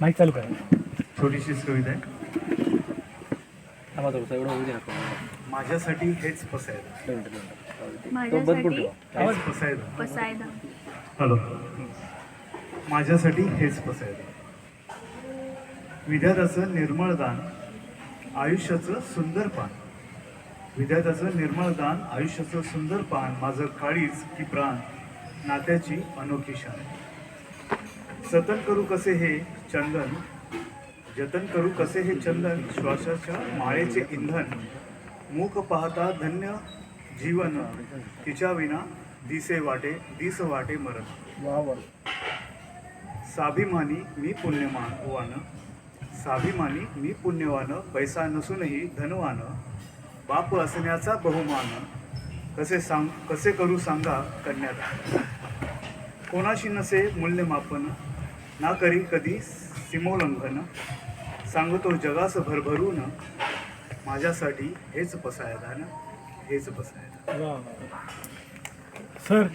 Mic चालू करा. छोटीशी कविता आहे. थांबा थोडंसं एवढं होऊ दे ना माझ्यासाठी हेच पसायदा दोन मिनिटं, दोन मिनिटं. माझ्यासाठी हेच पसायदा पसायदा हॅलो. माझ्यासाठी हेच पसायदा विद्यार्थ्याचं निर्मळ दान आयुष्याचं सुंदर पान. विद्यार्थ्याचं निर्मळ दान आयुष्याचं सुंदर पान माझं काळीज की प्राण नात्याची अनोखी शान. जतन करू कसे हे? चंदन जतन करू कसे हे चंदन? श्वासाच्या माळेचे इंधन. मुख पाहता धन्य जीवन. तिच्या विना दिसे वाटे दिस वाटे मरण स्वाभिमानी मी पुण्यमान वान स्वाभिमानी मी पुण्यवान पैसा नसूनही धनवान. बाप असण्याचा बहुमान. कसे सांग कसे करू सांगा कन्यादान. कोणाशी नसे मूल्यमापन. ना करी कधी सीमोल्लंघन सांगतो जगास भरभरून माझ्यासाठी हेच पसायदान हेच पसायदान. वा वा. सर